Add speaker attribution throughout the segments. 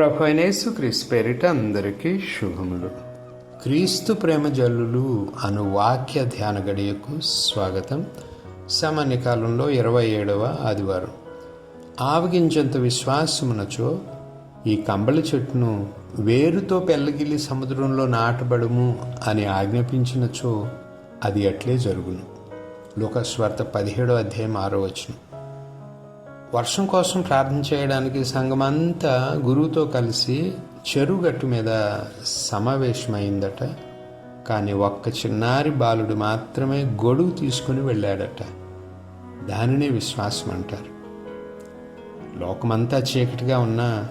Speaker 1: ప్రభు అయిన యేసుక్రీస్తు పేరిట అందరికీ శుభములు. క్రీస్తు ప్రేమ జల్లులు అను వాక్య ధ్యాన గడియకు స్వాగతం. సామాన్య కాలంలో ఇరవై ఏడవ ఆదివారం. ఆవగించేంత విశ్వాసమునచో ఈ కంబళి చెట్టును వేరుతో పెళ్ళగిల్లి సముద్రంలో నాటబడుము అని ఆజ్ఞాపించినచో అది అట్లే జరుగును. లోకస్వార్త పదిహేడో అధ్యాయం ఆరో వచనం. వర్షం కోసం ప్రార్థన చేయడానికి సంఘమంతా గురువుతో కలిసి చెరుగట్టు మీద సమావేశమైందట. కానీ ఒక్క చిన్నారి బాలుడు మాత్రమే గొడుగు తీసుకుని వెళ్ళాడట. దానినే విశ్వాసం అంటారు. లోకమంతా చీకటిగా ఉన్న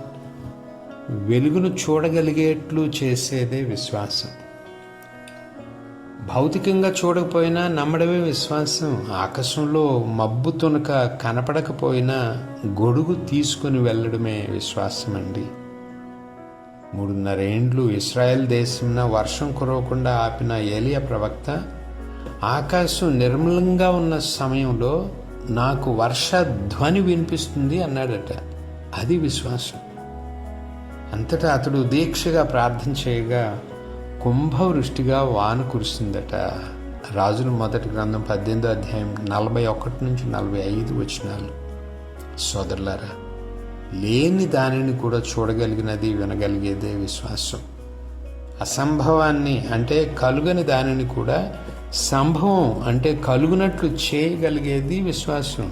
Speaker 1: వెలుగును చూడగలిగేట్లు చేసేదే విశ్వాసం. భౌతికంగా చూడకపోయినా నమ్మడమే విశ్వాసం. ఆకాశంలో మబ్బు తునక కనపడకపోయినా గొడుగు తీసుకుని వెళ్ళడమే విశ్వాసం అండి మూడున్నరేండ్లు ఇస్రాయెల్ దేశంన వర్షం కురవకుండా ఆపిన ఏలియా ప్రవక్త ఆకాశం నిర్మలంగా ఉన్న సమయంలో నాకు వర్ష ధ్వని వినిపిస్తుంది అన్నాడట. అది విశ్వాసం. అంతటా అతడు దీక్షగా ప్రార్థన చేయగా కుంభవృష్టిగా వాన కురిసిందట. రాజుల మొదటి గ్రంథం పద్దెనిమిదో అధ్యాయం నలభై ఒకటి నుంచి నలభై ఐదు వచనాలు. సోదరులారా లేని దానిని కూడా చూడగలిగినది వినగలిగేదే విశ్వాసం. అసంభవాన్ని అంటే కలుగని దానిని కూడా సంభవం అంటే కలుగునట్లు చేయగలిగేది విశ్వాసం.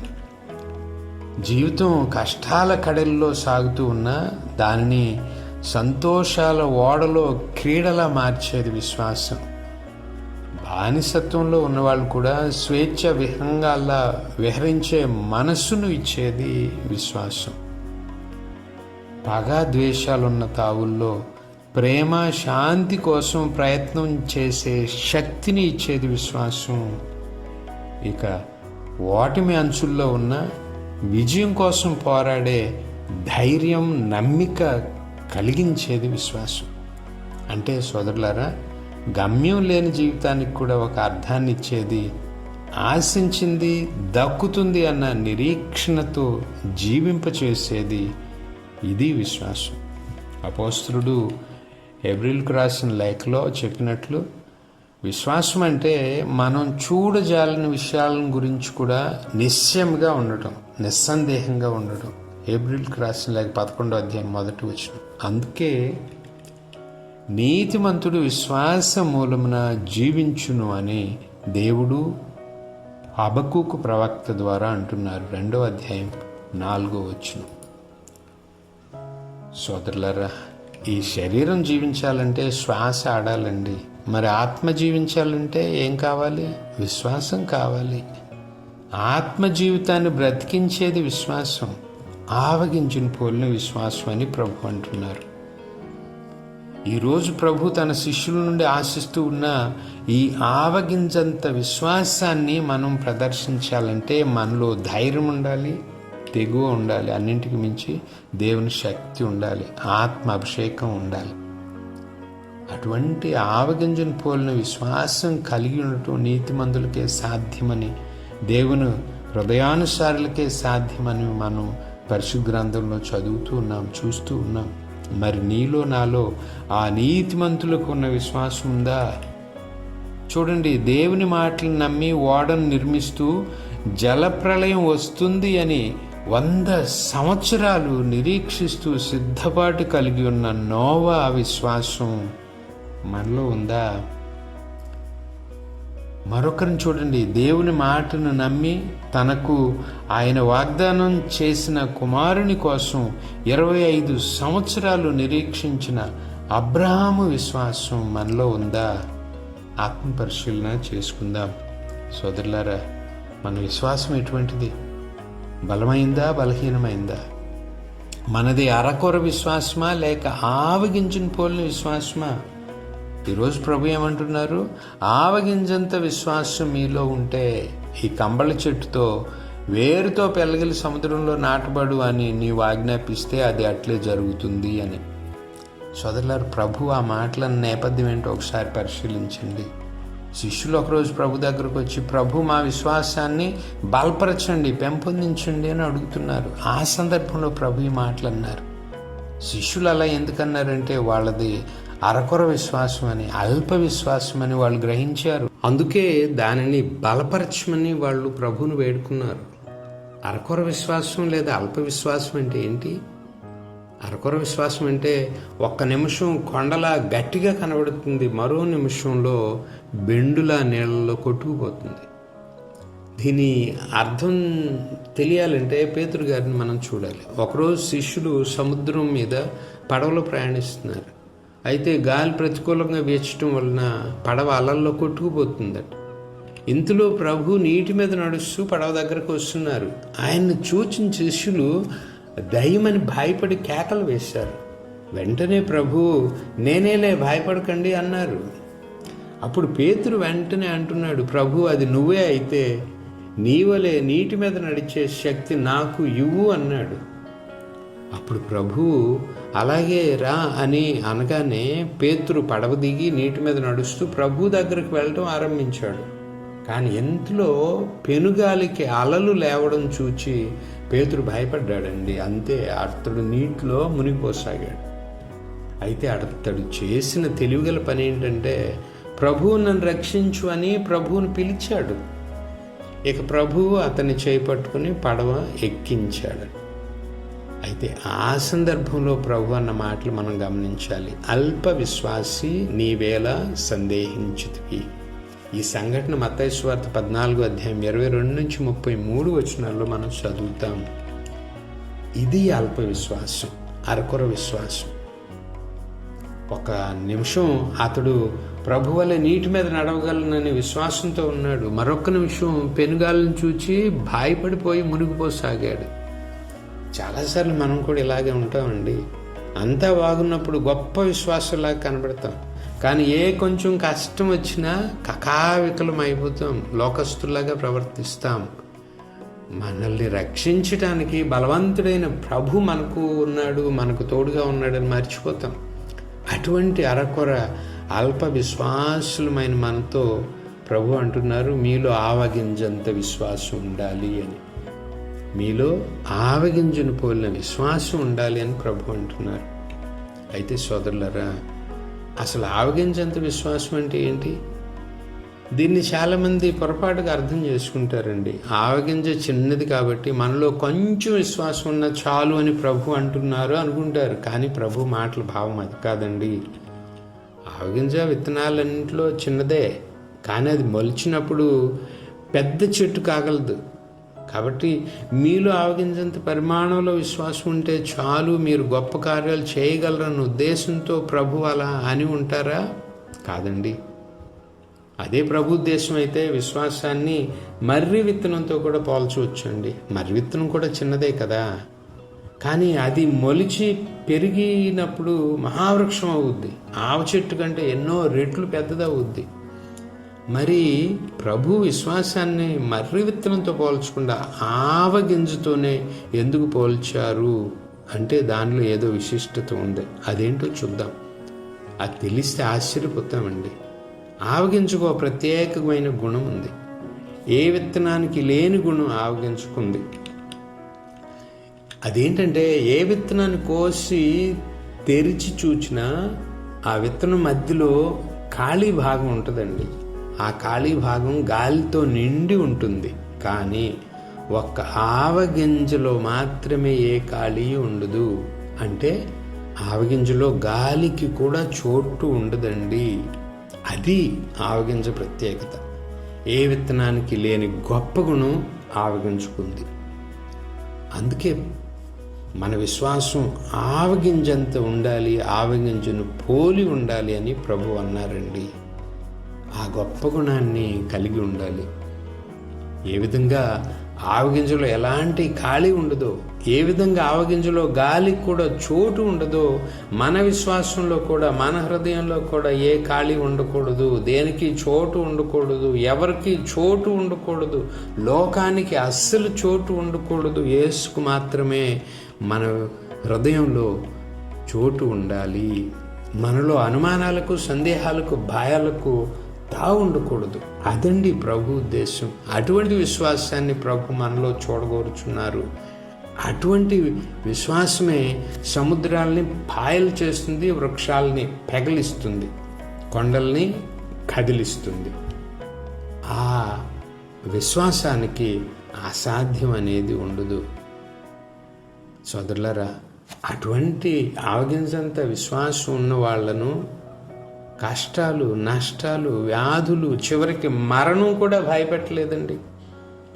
Speaker 1: జీవితం కష్టాల కడల్లో సాగుతూ ఉన్న దానిని సంతోషాల ఓడలో క్రీడలా మార్చేది విశ్వాసం. బానిసత్వంలో ఉన్నవాళ్ళు కూడా స్వేచ్ఛ విహంగాల్లా విహరించే మనస్సును ఇచ్చేది విశ్వాసం. పగ ద్వేషాలున్న తావుల్లో ప్రేమ శాంతి కోసం ప్రయత్నం చేసే శక్తిని ఇచ్చేది విశ్వాసం. ఇక ఓటమి అంచుల్లో ఉన్న విజయం కోసం పోరాడే ధైర్యం నమ్మిక కలిగించేది విశ్వాసం. అంటే సోదరులారా గమ్యం లేని జీవితానికి కూడా ఒక అర్థాన్ని ఇచ్చేది ఆశించింది దక్కుతుంది అన్న నిరీక్షణతో జీవింపచేసేది ఇది విశ్వాసం. అపోస్తుడు ఎబ్రిల్కు రాసిన లేఖలో చెప్పినట్లు విశ్వాసం అంటే మనం చూడజాలని విషయాలను గురించి కూడా నిశ్చయంగా ఉండటం నిస్సందేహంగా ఉండటం. ఏబ్రిల్కి రాసిన లేక పదకొండో అధ్యాయం మొదటి వచ్చిన అందుకే నీతిమంతుడు విశ్వాస మూలమున జీవించును అని దేవుడు అబకుకు ప్రవక్త ద్వారా అంటున్నారు. రెండో అధ్యాయం నాలుగో వచ్చును సోదరులరా ఈ శరీరం జీవించాలంటే శ్వాస ఆడాలండి. మరి ఆత్మ జీవించాలంటే ఏం కావాలి? విశ్వాసం కావాలి. ఆత్మ జీవితాన్ని బ్రతికించేది విశ్వాసం. ఆవగించిన పోలిన విశ్వాసం అని ప్రభు అంటున్నారు. ఈరోజు ప్రభు తన శిష్యుల నుండి ఆశిస్తూ ఉన్న ఈ ఆవగించంత విశ్వాసాన్ని మనం ప్రదర్శించాలంటే మనలో ధైర్యం ఉండాలి తెగువ ఉండాలి అన్నింటికి మించి దేవుని శక్తి ఉండాలి ఆత్మ అభిషేకం ఉండాలి. అటువంటి ఆవగింజను పోలిన విశ్వాసం కలిగి ఉండటం నీతిమంతులకే సాధ్యమని దేవుని హృదయానుసారులకే సాధ్యమని మనం పరిశుద్ధ గ్రంథంలో చదువుతూ ఉన్నాం చూస్తూ ఉన్నాం. మరి నీలో నాలో ఆ నీతిమంతులకు ఉన్న విశ్వాసం ఉందా? చూడండి దేవుని మాటలు నమ్మి ఓడను నిర్మిస్తూ జలప్రలయం వస్తుంది అని వంద సంవత్సరాలు నిరీక్షిస్తూ సిద్ధపాటు కలిగి ఉన్న నోవా విశ్వాసం మనలో ఉందా? మరొకరిని చూడండి. దేవుని మాటను నమ్మి తనకు ఆయన వాగ్దానం చేసిన కుమారుని కోసం ఇరవై ఐదు సంవత్సరాలు నిరీక్షించిన అబ్రహాము విశ్వాసం మనలో ఉందా? ఆత్మ పరిశీలన చేసుకుందాం. సోదరులారా మన విశ్వాసం ఎటువంటిది? బలమైందా బలహీనమైందా? మనది అరకొర విశ్వాసమా లేక ఆవగించిన పోలిన విశ్వాసమా? ఈరోజు ప్రభు ఏమంటున్నారు? ఆవగింజంత విశ్వాసం మీలో ఉంటే ఈ కంబళ చెట్టుతో వేరుతో పెళ్ళగిలి సముద్రంలో నాటబడు అని నీవు ఆజ్ఞాపిస్తే అది అట్లే జరుగుతుంది అని. సోదరులారు ప్రభు ఆ మాటల నేపథ్యం ఏంటో ఒకసారి పరిశీలించండి. శిష్యులు ఒకరోజు ప్రభు దగ్గరకు వచ్చి ప్రభు మా విశ్వాసాన్ని బలపరచండి పెంపొందించండి అని అడుగుతున్నారు. ఆ సందర్భంలో ప్రభు ఈ మాటలు అన్నారు శిష్యులు అలా ఎందుకన్నారంటే వాళ్ళది అరకొర విశ్వాసం అని అల్ప విశ్వాసం అని వాళ్ళు గ్రహించారు. అందుకే దానిని బలపరచమని వాళ్ళు ప్రభువును వేడుకున్నారు. అరకొర విశ్వాసం లేదా అల్ప విశ్వాసం అంటే ఏంటి? అరకొర విశ్వాసం అంటే ఒక్క నిమిషం కొండలా గట్టిగా కనబడుతుంది మరో నిమిషంలో బెండులా నీళ్ళలో కొట్టుకుపోతుంది. దీని అర్థం తెలియాలంటే పేతురు గారిని మనం చూడాలి. ఒకరోజు శిష్యులు సముద్రం మీద పడవలో ప్రయాణిస్తున్నారు. అయితే గాలి ప్రతికూలంగా వీచడం వలన పడవ అలల్లో కొట్టుకుపోతుందట. ఇంతలో ప్రభు నీటి మీద నడుస్తూ పడవ దగ్గరకు వస్తున్నారు. ఆయన్ని చూచిన శిష్యులు దయ్యమని భయపడి కేకలు వేశారు. వెంటనే ప్రభు నేనేలే భయపడకండి అన్నారు. అప్పుడు పేతురు వెంటనే అంటున్నాడు ప్రభు అది నువ్వే అయితే నీవలే నీటి మీద నడిచే శక్తి నాకు ఇవ్వు అన్నాడు. అప్పుడు ప్రభు అలాగే రా అని అనగానే పేతురు పడవ దిగి నీటి మీద నడుస్తూ ప్రభు దగ్గరికి వెళ్ళడం ఆరంభించాడు. కానీ ఎంతలో పెనుగాలికి అలలు లేవడం చూచి పేతురు భయపడ్డాడండి. అంతే అతడు నీటిలో మునిగిపోసాగాడు. అయితే అతడు చేసిన తెలివిగల పని ఏంటంటే ప్రభువు నన్ను రక్షించు అని ప్రభువుని పిలిచాడు. ఇక ప్రభువు అతన్ని చేపట్టుకుని పడవ ఎక్కించాడు. అయితే ఆ సందర్భంలో ప్రభు అన్న మాటలు మనం గమనించాలి. అల్ప విశ్వాసి నీవేలా సందేహించుతివి. ఈ సంఘటన మతైశ్వార్త పద్నాలుగు అధ్యాయం ఇరవై రెండు నుంచి ముప్పై మూడు వచనాల్లో మనం చదువుతాం. ఇది అల్ప విశ్వాసం అరకొర విశ్వాసం. ఒక నిమిషం అతడు ప్రభు వల్ల నీటి మీద నడవగలనని విశ్వాసంతో ఉన్నాడు. మరొక నిమిషం పెనుగాలను చూచి భయపడిపోయి మునిగిపోసాగాడు. చాలాసార్లు మనం కూడా ఇలాగే ఉంటామండి. అంతా బాగున్నప్పుడు గొప్ప విశ్వాసంలాగా కనబడతాం. కానీ ఏ కొంచెం కష్టం వచ్చినా కకావికలం అయిపోతాం. లోకస్తులాగా ప్రవర్తిస్తాం. మనల్ని రక్షించటానికి బలవంతుడైన ప్రభు మనకు ఉన్నాడు మనకు తోడుగా ఉన్నాడని మర్చిపోతాం. అటువంటి అరకొర అల్ప విశ్వాసులమైన మనతో ప్రభు అంటున్నారు మీలో ఆవగింజంత విశ్వాసం ఉండాలి అని. మీలో ఆవగింజను పోలిన విశ్వాసం ఉండాలి అని ప్రభు అంటున్నారు. అయితే సోదరులరా అసలు ఆవగింజంత విశ్వాసం అంటే ఏంటి? దీన్ని చాలామంది పొరపాటుగా అర్థం చేసుకుంటారండి. ఆవగింజ చిన్నది కాబట్టి మనలో కొంచెం విశ్వాసం ఉన్న చాలు అని ప్రభు అంటున్నారు అనుకుంటారు. కానీ ప్రభు మాటల భావం అది కాదండి. ఆవగింజ విత్తనాలన్నింటిలో చిన్నదే. కానీ అది మొలిచినప్పుడు పెద్ద చెట్టు కాగలదు. కాబట్టి మీలో ఆవగింజంత పరిమాణంలో విశ్వాసం ఉంటే చాలు మీరు గొప్ప కార్యాలు చేయగలరన్న ఉద్దేశంతో ప్రభు అలా అని ఉంటారా? కాదండి. అదే ప్రభు ఉద్దేశం అయితే విశ్వాసాన్ని మర్రి విత్తనంతో కూడా పోల్చవచ్చండి మర్రి విత్తనం కూడా చిన్నదే కదా. కానీ అది మొలిచి పెరిగినప్పుడు మహావృక్షం అవుద్ది. ఆవ చెట్టు కంటే ఎన్నో రెట్లు పెద్దదవుద్ది. మరి ప్రభు విశ్వాసాన్ని మర్రి విత్తనంతో పోల్చకుండా ఆవగింజతోనే ఎందుకు పోల్చారు అంటే దానిలో ఏదో విశిష్టత ఉంది. అదేంటో చూద్దాం. అది తెలిస్తే ఆశ్చర్యపోతామండి. ఆవగించుకో ప్రత్యేకమైన గుణం ఉంది. ఏ విత్తనానికి లేని గుణం ఆవగించుకుంది అదేంటంటే ఏ విత్తనాన్ని కోసి తెరిచి చూచినా ఆ విత్తనం మధ్యలో ఖాళీ భాగం ఉంటుందండి. ఆ ఖాళీ భాగం గాలితో నిండి ఉంటుంది. కానీ ఒక్క ఆవగింజలో మాత్రమే ఏ ఖాళీ ఉండదు. అంటే ఆవగింజలో గాలికి కూడా చోటు ఉండదండి. అది ఆవగింజ ప్రత్యేకత. ఏ విత్తనానికి లేని గొప్ప గుణం ఆవగించుకుంది. అందుకే మన విశ్వాసం ఆవగింజంత ఉండాలి ఆవగింజను పోలి ఉండాలి అని ప్రభు అన్నారండి. ఆ గొప్ప గుణాన్ని కలిగి ఉండాలి. ఏ విధంగా ఆవగింజలో ఎలాంటి ఖాళీ ఉండదో ఏ విధంగా ఆవగింజలో గాలి కూడా చోటు ఉండదో మన విశ్వాసంలో కూడా మన హృదయంలో కూడా ఏ ఖాళీ ఉండకూడదు దేనికి చోటు ఉండకూడదు ఎవరికి చోటు ఉండకూడదు లోకానికి అస్సలు చోటు ఉండకూడదు యేసుకు మాత్రమే మన హృదయంలో చోటు ఉండాలి. మనలో అనుమానాలకు సందేహాలకు భయాలకు తా ఉండకూడదు. అదండి ప్రభు ఉద్దేశం. అటువంటి విశ్వాసాన్ని ప్రభు మనలో చూడగోరుచున్నారు. అటువంటి విశ్వాసమే సముద్రాల్ని పాయలు చేస్తుంది వృక్షాలని పెగలిస్తుంది కొండల్ని కదిలిస్తుంది. ఆ విశ్వాసానికి అసాధ్యం అనేది ఉండదు. సోదరులరా అటువంటి ఆవగించంత విశ్వాసం ఉన్న వాళ్ళను కష్టాలు నష్టాలు వ్యాధులు చివరికి మరణం కూడా భయపెట్టలేదండి.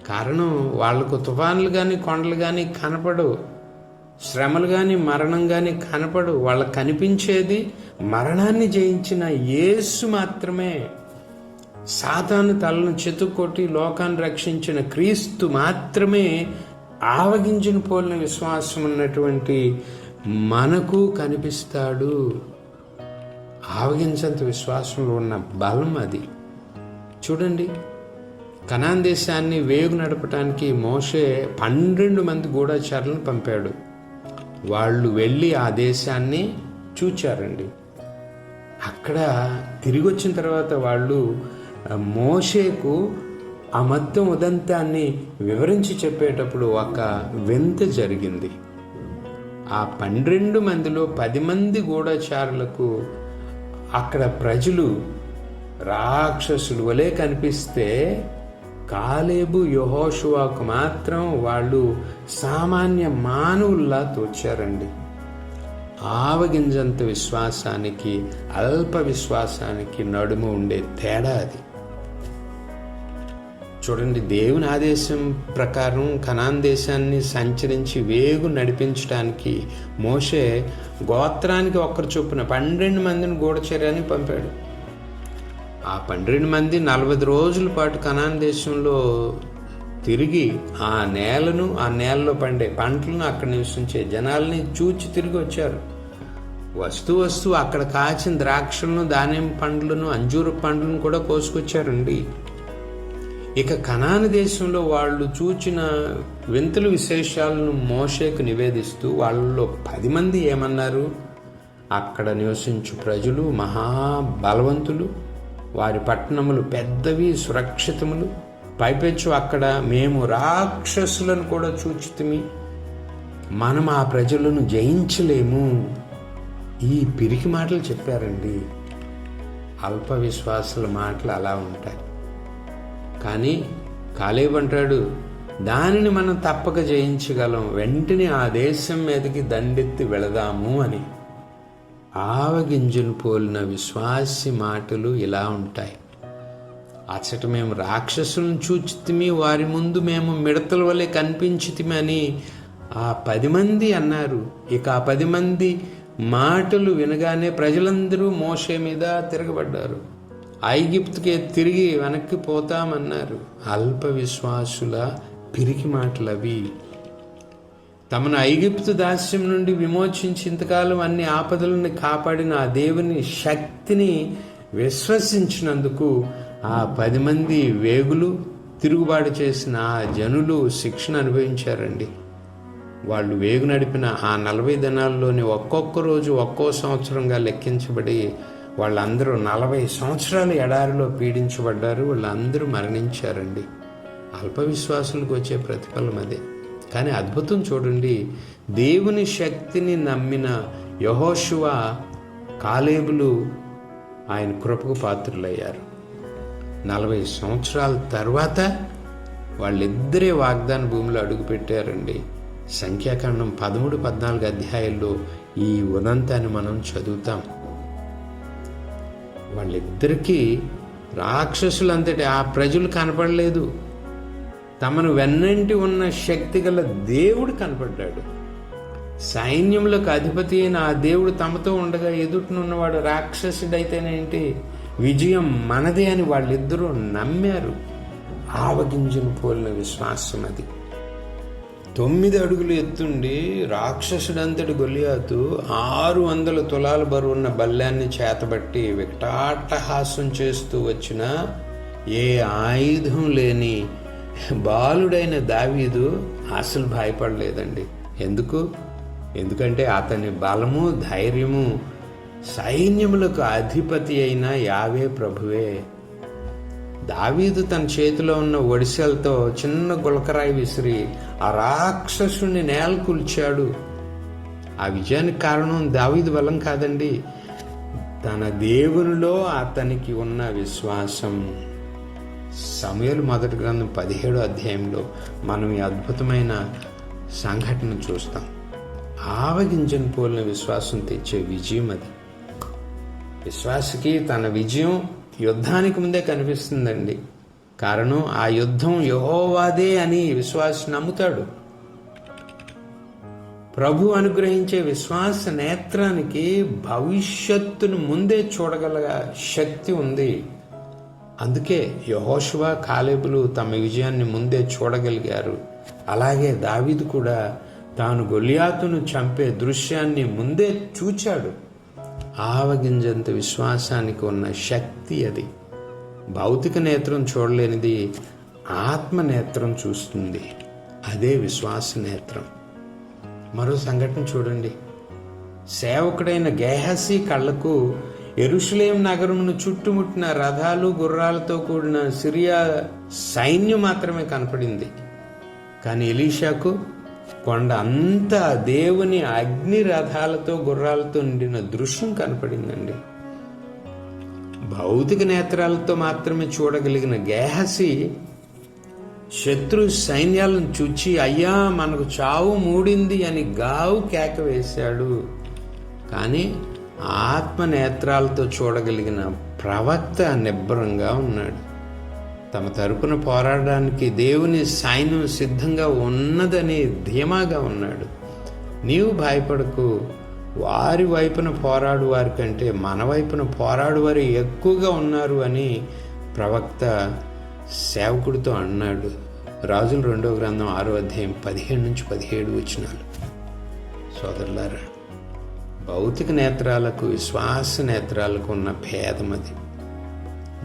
Speaker 1: కారణం వాళ్ళకు తుఫాన్లు కానీ కొండలు కానీ కనపడవు. శ్రమలు కానీ మరణం కానీ కనపడు వాళ్ళకు కనిపించేది మరణాన్ని జయించిన యేసు మాత్రమే. సాతాను తలను చెతుక్కొట్టి లోకాన్ని రక్షించిన క్రీస్తు మాత్రమే ఆవగించిన పోలిన విశ్వాసం ఉన్నటువంటి మనకు కనిపిస్తాడు. ఆవగించంత విశ్వాసంలో ఉన్న బలం అది. చూడండి కనాన్ దేశాన్ని వేగు నడపటానికి మోషే పన్నెండు మంది గూఢచారులను పంపాడు. వాళ్ళు వెళ్ళి ఆ దేశాన్ని చూచారండి. అక్కడ తిరిగి వచ్చిన తర్వాత వాళ్ళు మోషేకు ఆ మొత్తం ఉదంతాన్ని వివరించి చెప్పేటప్పుడు ఒక వింత జరిగింది. ఆ పన్నెండు మందిలో పది మంది గూఢచారులకు అక్కడ ప్రజలు రాక్షసులు వలె కనిపిస్తే కాలేబు యహోషువాకు మాత్రం వాళ్ళు సామాన్య మానవుల్లా తోచారండి. ఆవగింజంత విశ్వాసానికి అల్ప విశ్వాసానికి నడుము ఉండే తేడా అది. చూడండి దేవుని ఆదేశం ప్రకారం కనాన్ దేశాన్ని సంచరించి వేగు నడిపించడానికి మోషే గోత్రానికి ఒక్కరు చొప్పున పన్నెండు మందిని గూఢచర్యానికి పంపాడు. ఆ పన్నెండు మంది నలభై రోజుల పాటు కనాన్ దేశంలో తిరిగి ఆ నేలను ఆ నేలలో పండే పంటలను అక్కడ నివసించే జనాల్ని చూచి తిరిగి వచ్చారు. వస్తూ వస్తూ అక్కడ కాచిన ద్రాక్షలను దానిమ్మ పండ్లను అంజూరు పండ్లను కూడా కోసుకొచ్చారండి. ఇక కనాన దేశంలో వాళ్ళు చూచిన వింతలు విశేషాలను మోషేకు నివేదిస్తూ వాళ్ళలో పది మంది ఏమన్నారు? అక్కడ నివసించు ప్రజలు మహాబలవంతులు వారి పట్టణములు పెద్దవి సురక్షితములు. పైపెచ్చు అక్కడ మేము రాక్షసులను కూడా చూచితిమి. మనం ఆ ప్రజలను జయించలేము. ఈ పిరికి మాటలు చెప్పారండి. అల్ప విశ్వాసుల మాటలు అలా ఉంటాయి. కానీ కాలేబంటాడు దానిని మనం తప్పక జయించగలం. వెంటనే ఆ దేశం మీదకి దండెత్తి వెళదాము అని. ఆవగింజను పోలిన విశ్వాసి మాటలు ఇలా ఉంటాయి. అచ్చట మేము రాక్షసులను చూచితిమి వారి ముందు మేము మిడతల వలె కనిపించితిమి అని ఆ పది మంది అన్నారు. ఇక ఆ పది మంది మాటలు వినగానే ప్రజలందరూ మోషే మీద తిరగబడ్డారు. ఐగిప్తుకే తిరిగి వెనక్కి పోతామన్నారు. అల్ప విశ్వాసుల పిరికి మాటలు అవి తమను ఐగిప్తు దాస్యం నుండి విమోచించి ఇంతకాలం అన్ని ఆపదలను కాపాడిన ఆ దేవుని శక్తిని విశ్వసించినందుకు ఆ పది మంది వేగులు తిరుగుబాటు చేసిన ఆ జనులు శిక్షణ అనుభవించారండి. వాళ్ళు వేగు నడిపిన ఆ నలభై దినాల్లోని ఒక్కొక్క రోజు ఒక్కో సంవత్సరంగా లెక్కించబడి వాళ్ళందరూ నలభై సంవత్సరాలు ఎడారిలో పీడించబడ్డారు వాళ్ళందరూ మరణించారండి. అల్ప విశ్వాసులకు వచ్చే ప్రతిఫలం అదే. కానీ అద్భుతం చూడండి దేవుని శక్తిని నమ్మిన యహోశువ కాలేబులు ఆయన కృపకు పాత్రులయ్యారు. నలభై సంవత్సరాల తర్వాత వాళ్ళిద్దరే వాగ్దాన భూమిలో అడుగుపెట్టారండి. సంఖ్యాకాండం పదమూడు పద్నాలుగు అధ్యాయాల్లో ఈ ఉదంతాన్ని మనం చదువుతాం. వాళ్ళిద్దరికీ రాక్షసులంతటి ఆ ప్రజలు కనపడలేదు. తమను వెన్నంటి ఉన్న శక్తి గల దేవుడు కనపడ్డాడు. సైన్యములకు అధిపతి అయిన ఆ దేవుడు తమతో ఉండగా ఎదుటినున్నవాడు రాక్షసుడైతేనేంటి? విజయం మనదే అని వాళ్ళిద్దరూ నమ్మారు. ఆవగింజను పోలిన విశ్వాసం అది. తొమ్మిది అడుగులు ఎత్తుండి రాక్షసుడంతటి గొలియాతు ఆరు వందల తులాల బరువున్న బల్లాన్ని చేతబట్టి వికటాట్టహాసం చేస్తూ వచ్చిన ఏ ఆయుధం లేని బాలుడైన దావీదు అసలు భయపడలేదండి. ఎందుకు? ఎందుకంటే అతని బలము ధైర్యము సైన్యములకు అధిపతి అయిన యావే ప్రభువే. దావీదు తన చేతిలో ఉన్న ఒడిసెలతో చిన్న గులకరాయి విసిరి ఆ రాక్షసుని నేల కూల్చాడు. ఆ విజయానికి కారణం దావీదు బలం కాదండి. తన దేవునిలో అతనికి ఉన్న విశ్వాసం. సమయలు మొదటి గ్రంథం పదిహేడో అధ్యాయంలో మనం ఈ అద్భుతమైన సంఘటన చూస్తాం. ఆవగింజను పోలిన విశ్వాసం తెచ్చే విజయం అది. విశ్వాసకి తన విజయం యుద్ధానికి ముందే కనిపిస్తుందండి. కారణం ఆ యుద్ధం యహోవాదే అని విశ్వాసి నమ్ముతాడు. ప్రభు అనుగ్రహించే విశ్వాస నేత్రానికి భవిష్యత్తును ముందే చూడగల శక్తి ఉంది. అందుకే యహోశువ కాలేబులు తమ విజయాన్ని ముందే చూడగలిగారు. అలాగే దావీదు కూడా తాను గొలియాతును చంపే దృశ్యాన్ని ముందే చూచాడు. ఆవగింజంత విశ్వాసానికి ఉన్న శక్తి అది. భౌతిక నేత్రం చూడలేనిది ఆత్మ నేత్రం చూస్తుంది. అదే విశ్వాస నేత్రం. మరో సంఘటన చూడండి. సేవకుడైన గేహసి కళ్ళకు ఎరుషులేం నగరమును చుట్టుముట్టిన రథాలు గుర్రాలతో కూడిన సిరియా సైన్యం మాత్రమే కనపడింది. కానీ ఎలీషాకు కొండ అంతా దేవుని అగ్ని రథాలతో గుర్రాలతో నిండిన దృశ్యం కనపడిందండి. భౌతిక నేత్రాలతో మాత్రమే చూడగలిగిన గేహసి శత్రు సైన్యాలను చూచి అయ్యా మనకు చావు మూడింది అని గావు కేక వేశాడు. కానీ ఆత్మ నేత్రాలతో చూడగలిగిన ప్రవక్త నిబ్బరంగా ఉన్నాడు. తమ తరపున పోరాడడానికి దేవుని సైన్యం సిద్ధంగా ఉన్నదని ధీమాగా ఉన్నాడు. నీవు భయపడకు. వారి వైపున పోరాడు వారి కంటే మన వైపున పోరాడు వారు ఎక్కువగా ఉన్నారు అని ప్రవక్త సేవకుడితో అన్నాడు. రాజులు రెండో గ్రంథం ఆరో అధ్యాయం పదిహేడు నుంచి పదిహేడు వచ్చినాలు సోదరులారా భౌతిక నేత్రాలకు విశ్వాస నేత్రాలకు ఉన్న భేదం అది.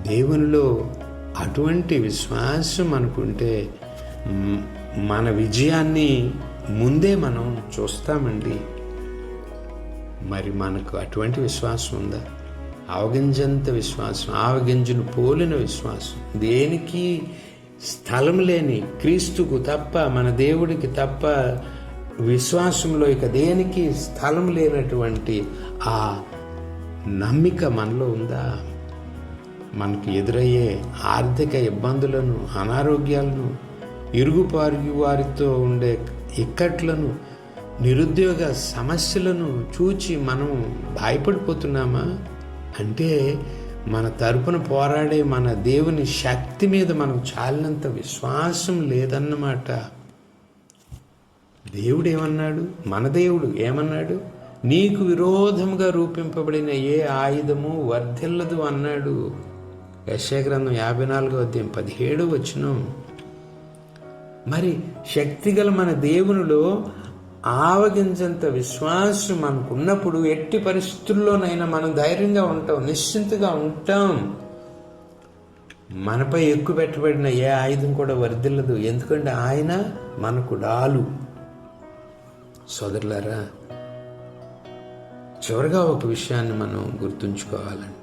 Speaker 1: దేవునిలో అటువంటి విశ్వాసం అనుకుంటే మన విజయాన్ని ముందే మనం చూస్తామండి. మరి మనకు అటువంటి విశ్వాసం ఉందా? ఆవగింజంత విశ్వాసం ఆవగింజను పోలిన విశ్వాసం. దేనికి? స్థలం లేని క్రీస్తుకు తప్ప మన దేవుడికి తప్ప విశ్వాసంలో ఇక దేనికి స్థలం లేనటువంటి ఆ నమ్మిక మనలో ఉందా? మనకు ఎదురయ్యే ఆర్థిక ఇబ్బందులను అనారోగ్యాలను ఇరుగుపారుగు వారితో ఉండే ఇక్కట్లను నిరుద్యోగ సమస్యలను చూచి మనం భయపడిపోతున్నామా? అంటే మన తరపున పోరాడే మన దేవుని శక్తి మీద మనం చాలినంత విశ్వాసం లేదన్నమాట. దేవుడు ఏమన్నాడు మన దేవుడు ఏమన్నాడు? నీకు విరోధంగా రూపింపబడిన ఏ ఆయుధము వర్ధిల్లదు అన్నాడు. యశగ్రంథం యాభై నాలుగో అధ్యాయం పదిహేడు వచ్చును మరి శక్తిగల మన దేవునిలో ఆవగించంత విశ్వాసం మనకున్నప్పుడు ఎట్టి పరిస్థితుల్లోనైనా మనం ధైర్యంగా ఉంటాం నిశ్చింతగా ఉంటాం. మనపై ఎక్కువ పెట్టబడిన ఏ ఆయుధం కూడా వర్ధిల్లదు. ఎందుకంటే ఆయన మనకు డాలు సోదరులారా చివరిగా ఒక విషయాన్ని మనం గుర్తుంచుకోవాలండి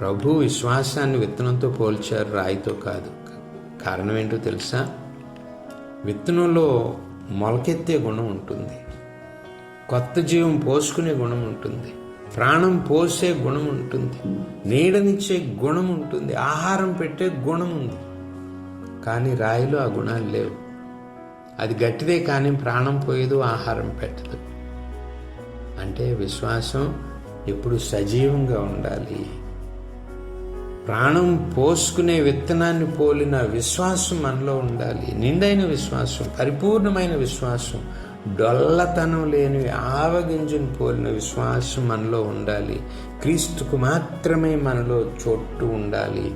Speaker 1: ప్రభు విశ్వాసాన్ని విత్తనంతో పోల్చారు రాయితో కాదు. కారణం ఏంటో తెలుసా? విత్తనంలో మొలకెత్తే గుణం ఉంటుంది. కొత్త జీవం పోసుకునే గుణం ఉంటుంది. ప్రాణం పోసే గుణం ఉంటుంది. నీడనిచ్చే గుణం ఉంటుంది. ఆహారం పెట్టే గుణం ఉంది. కానీ రాయిలో ఆ గుణాలు లేవు. అది గట్టిదే కానీ ప్రాణం పోయేదు ఆహారం పెట్టదు. అంటే విశ్వాసం ఎప్పుడు సజీవంగా ఉండాలి. ప్రాణం పోసుకునే విత్తనాన్ని పోలిన విశ్వాసం మనలో ఉండాలి. నిండైన విశ్వాసం పరిపూర్ణమైన విశ్వాసం డొల్లతనం లేని ఆవగింజను పోలిన విశ్వాసం మనలో ఉండాలి. క్రీస్తుకు మాత్రమే మనలో చోటు ఉండాలి.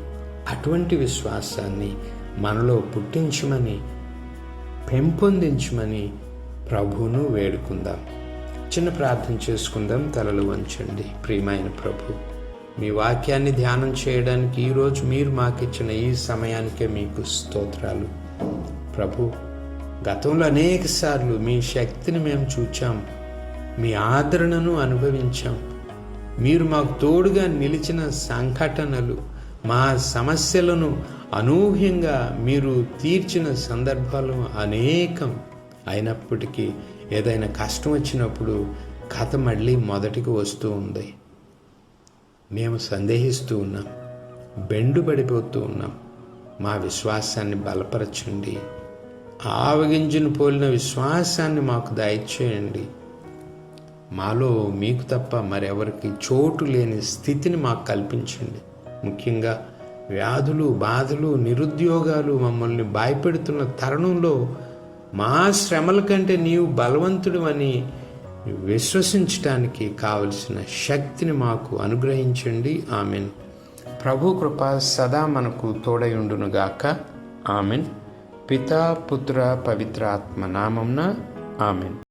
Speaker 1: అటువంటి విశ్వాసాన్ని మనలో పుట్టించమని పెంపొందించమని ప్రభువును వేడుకుందాం. చిన్న ప్రార్థన చేసుకుందాం. తలలు వంచండి. ప్రియమైన ప్రభు మీ వాక్యాన్ని ధ్యానం చేయడానికి ఈరోజు మీరు మాకిచ్చిన ఈ సమయానికే మీకు స్తోత్రాలు. ప్రభు గతంలో అనేక సార్లు మీ శక్తిని మేము చూచాం. మీ ఆదరణను అనుభవించాం. మీరు మాకు తోడుగా నిలిచిన సంఘటనలు మా సమస్యలను అనూహ్యంగా మీరు తీర్చిన సందర్భాలు అనేకం. అయినప్పటికీ ఏదైనా కష్టం వచ్చినప్పుడు కథ మళ్ళీ మొదటికి వస్తూ ఉంది. మేము సందేహిస్తూ ఉన్నాం. బెండుపడిపోతూ ఉన్నాం. మా విశ్వాసాన్ని బలపరచండి. ఆవగింజను పోలిన విశ్వాసాన్ని మాకు దయచేయండి. మాలో మీకు తప్ప మరెవరికి చోటు లేని స్థితిని మాకు కల్పించండి. ముఖ్యంగా వ్యాధులు బాధలు నిరుద్యోగాలు మమ్మల్ని భయపెడుతున్న తరుణంలో మా శ్రమల కంటే నీవు బలవంతుడు అని విశ్వసించటానికి కావలసిన శక్తిని మాకు అనుగ్రహించండి. ఆమెన్. ప్రభు కృప సదా మనకు తోడయుండునుగాక ఆమెన్. పితా పుత్ర పవిత్ర ఆత్మ నామంన ఆమెన్.